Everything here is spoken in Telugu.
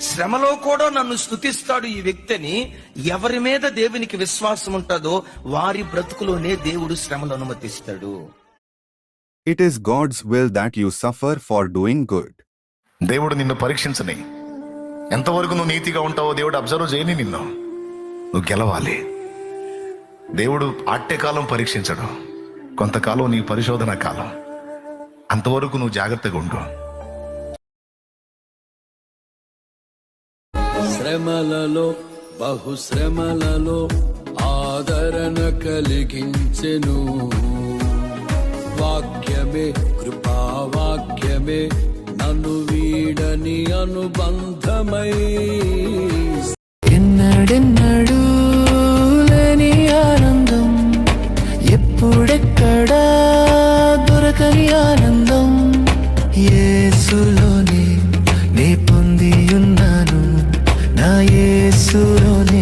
శ్రమలో కూడా నన్ను స్తుతిస్తాడు ఈ వ్యక్తిని. ఎవరి మీద దేవునికి విశ్వాసం ఉంటుందో వారి బ్రతుకులోనే దేవుడు శ్రమలు అనుమతిస్తాడు. It is God's will that you suffer for doing good. దేవుడు నిన్ను పరీక్షించని. ఎంతవరకు నువ్వు నీతిగా ఉంటావో దేవుడు అబ్జర్వ్ చేయని నిన్ను. నువ్వు గెలవాలి. దేవుడు ఆట్యకాలం పరీక్షించడు. కొంతకాలం నీ పరిశోధన కాలం. అంతవరకు నువ్వు జాగ్రత్తగా ఉండు. శ్రమలలో బహుశ్రమలలో ఆదరణ కలిగించెను. వాక్యమే కృపావాక్యమే నన్ను వీడని అనుబంధమై. ఎన్నడెన్నడూ లేని ఆనందం ఎప్పుడెక్కడా దొరకని ఆనందం. యేసులోనే నే